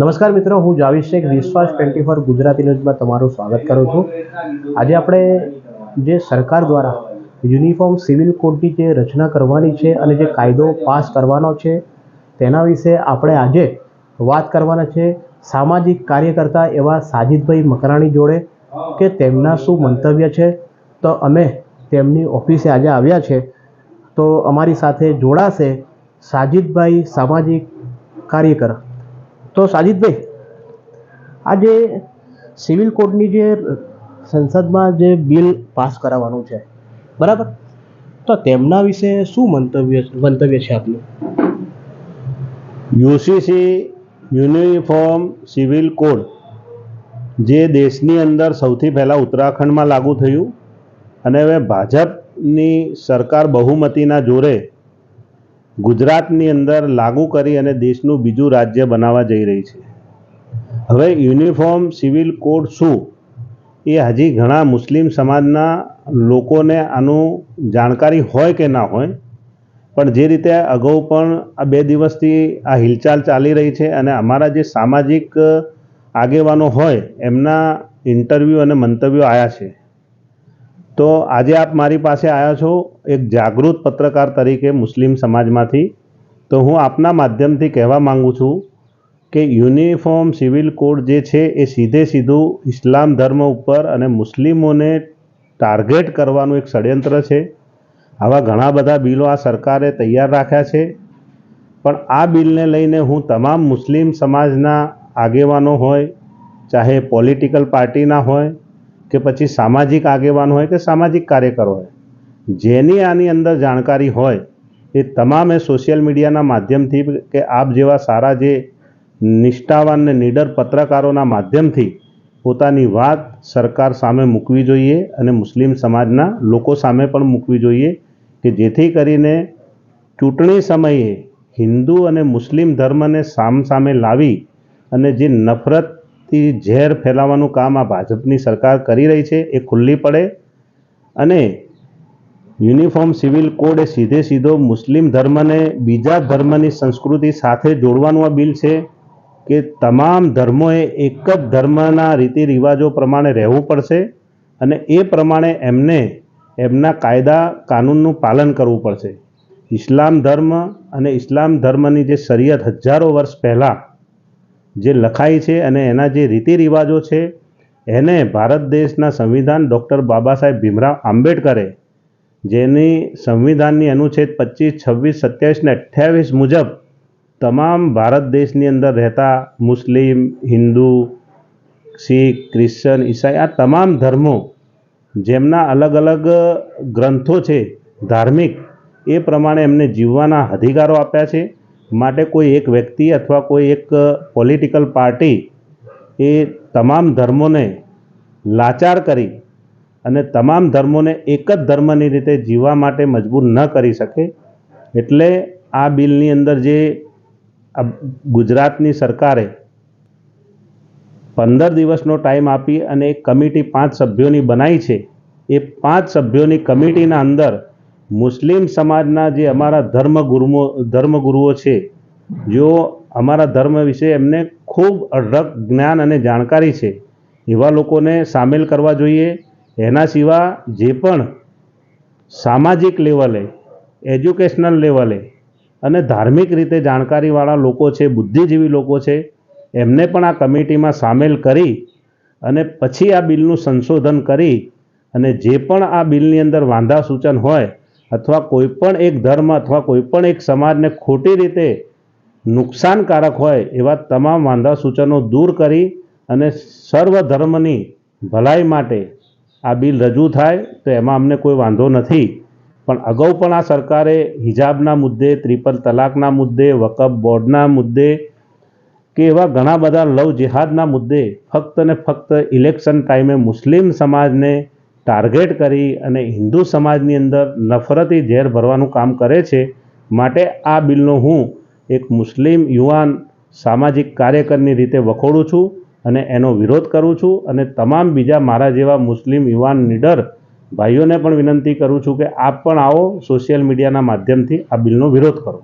નમસ્કાર મિત્રો, હું જાવીશ શેખ વિશ્વાસ ટ્વેન્ટી ફોર ગુજરાતી ન્યૂઝમાં તમારું સ્વાગત કરું છું. આજે આપણે જે સરકાર દ્વારા યુનિફોર્મ સિવિલ કોડની જે રચના કરવાની છે અને જે કાયદો પાસ કરવાનો છે, તેના વિશે આપણે આજે વાત કરવાના છે. સામાજિક કાર્યકર્તા એવા સાજિદભાઈ મકરાણી જોડે કે તેમના શું મંતવ્ય છે? તો અમે તેમની ઓફિસે આજે આવ્યા છે. તો અમારી સાથે જોડાશે સાજિદભાઈ, સામાજિક કાર્યકર તો સાજિદભાઈ, આજે સિવિલ કોડની જે સંસદમાં જે બિલ પાસ કરાવવાનું છે, બરાબર? તો તેમના વિશે શું મંતવ્ય મંતવ્ય છે આપનું? યુસીસી યુનિફોર્મ સિવિલ કોડ, જે દેશની અંદર સૌથી પહેલાં ઉત્તરાખંડમાં લાગુ થયું, અને હવે ભાજપની સરકાર બહુમતીના જોરે ગુજરાતની અંદર લાગુ કરી અને દેશનું બીજું રાજ્ય બનાવવા જઈ રહી છે. હવે યુનિફોર્મ સિવિલ કોડ શું? એ હજી ઘણા મુસ્લિમ સમાજના લોકોને આનું જાણકારી હોય કે ના હોય, પણ જે રીતે અગાઉ પણ આ બે દિવસથી આ હિલચાલ ચાલી રહી છે અને અમારા જે સામાજિક આગેવાનો હોય, એમના ઇન્ટરવ્યૂ અને મંતવ્યો આવ્યા છે. તો આજે આપ મારી પાસે આવ્યા છો એક જાગૃત પત્રકાર તરીકે મુસ્લિમ સમાજમાંથી. તો હું આપના માધ્યમથી કહેવા માગું છું કે યુનિફોર્મ સિવિલ કોડ જે છે એ સીધે સીધું ઇસ્લામ ધર્મ ઉપર અને મુસ્લિમોને ટાર્ગેટ કરવાનું એક ષડયંત્ર છે. આવા ઘણા બધા બિલો આ સરકારે તૈયાર રાખ્યા છે. પણ આ બિલને લઈને હું તમામ મુસ્લિમ સમાજના આગેવાનો હોય, ચાહે પોલિટિકલ પાર્ટીના હોય કે પછી સામાજિક આગેવાન હોય કે સામાજિક કાર્યકર હોય. જેની આની અંદર જાણકારી હોય, એ તમામે સોશિયલ મીડિયાના માધ્યમથી કે આપ જેવા સારા જે નિષ્ઠાવાન ને નીડર પત્રકારોના માધ્યમથી પોતાની વાત સરકાર સામે મૂકવી જોઈએ અને મુસ્લિમ સમાજના લોકો સામે પણ મૂકવી જોઈએ કે જેથી કરીને ચૂંટણી સમયે હિન્દુ અને મુસ્લિમ ધર્મને સામ સામે લાવી અને જે નફરતથી ઝેર ફેલાવવાનું કામ આ ભાજપની સરકાર કરી રહી છે, એ ખુલ્લી પડે અને યુનિફોર્મ સિવિલ કોડ એ સીધે સીધો મુસ્લિમ ધર્મને, બીજા ધર્મની સંસ્કૃતિ સાથે જોડવાનું આ બિલ છે કે તમામ ધર્મોએ એક જ ધર્મના રીતિ રિવાજો પ્રમાણે રહેવું પડશે અને એ પ્રમાણે એમને એમના કાયદા કાનૂનનું પાલન કરવું પડશે. ઇસ્લામ ધર્મ અને ઇસ્લામ ધર્મની જે શરિયત હજારો વર્ષ પહેલાં જે લખાઈ છે અને એના જે રીતિ રિવાજો છે, એને ભારત દેશના સંવિધાન ડૉક્ટર બાબા સાહેબ ભીમરાવ આંબેડકરે, જેની સંવિધાનની અનુચ્છેદ પચીસ, છવ્વીસ, સત્યાવીસ ને અઠ્યાવીસ મુજબ તમામ ભારત દેશની અંદર રહેતા મુસ્લિમ, હિન્દુ, શીખ, ક્રિશ્ચન, ઈસાઈ, આ તમામ ધર્મો જેમના અલગ અલગ ગ્રંથો છે ધાર્મિક, એ પ્રમાણે એમને જીવવાના અધિકારો આપ્યા છે. માટે કોઈ એક વ્યક્તિ અથવા કોઈ એક પોલિટિકલ પાર્ટી એ તમામ ધર્મોને લાચાર કરી અને તમામ ધર્મોને એક જ ધર્મની રીતે જીવવા માટે મજબૂર ન કરી શકે. એટલે આ બિલની અંદર જે ગુજરાતની સરકારે પંદર દિવસનો ટાઈમ આપી અને એક કમિટી પાંચ સભ્યોની બનાવી છે, એ પાંચ સભ્યોની કમિટીના અંદર મુસ્લિમ સમાજના જે અમારા ધર્મગુરુઓ ધર્મગુરુઓ છે, જો અમારા ધર્મ વિશે એમને ખૂબ અઢળક જ્ઞાન અને જાણકારી છે, એવા લોકોને સામેલ કરવા જોઈએ. એના સિવાય જે પણ સામાજિક લેવલે, એજ્યુકેશનલ લેવલે અને ધાર્મિક રીતે જાણકારીવાળા લોકો છે, બુદ્ધિજીવી લોકો છે, એમને પણ આ કમિટીમાં સામેલ કરી અને પછી આ બિલનું સંશોધન કરી અને જે પણ આ બિલની અંદર વાંધા સૂચન હોય અથવા કોઈ પણ એક ધર્મ અથવા કોઈ પણ એક સમાજને ખોટી રીતે નુકસાનકારક હોય એવા તમામ વાંધા સૂચનો દૂર કરી અને સર્વ ધર્મની ભલાઈ માટે આ બિલ રજૂ થાય તો એમાં અમને કોઈ વાંધો નથી. પણ અગાઉ પણ આ સરકારે હિજાબના મુદ્દે, ત્રિપલ તલાકના મુદ્દે, વકફ બોર્ડના મુદ્દે કે એવા ઘણા બધા લવ જેહાદના મુદ્દે ફક્ત ને ફક્ત ઇલેક્શન ટાઈમે મુસ્લિમ સમાજને ટાર્ગેટ કરી અને હિન્દુ સમાજની અંદર નફરતી ઝેર ભરવાનું કામ કરે છે, માટે આ બિલનો હું એક મુસ્લિમ યુવાન સામાજિક કાર્યકરની રીતે વખોડું છું અને એનો વિરોધ કરું છું અને તમામ બીજા મારા જેવા મુસ્લિમ યુવાન નીડર ભાઈઓને પણ વિનંતી કરું છું કે આપ પણ આવો સોશિયલ મીડિયાના માધ્યમથી આ બિલનો વિરોધ કરો.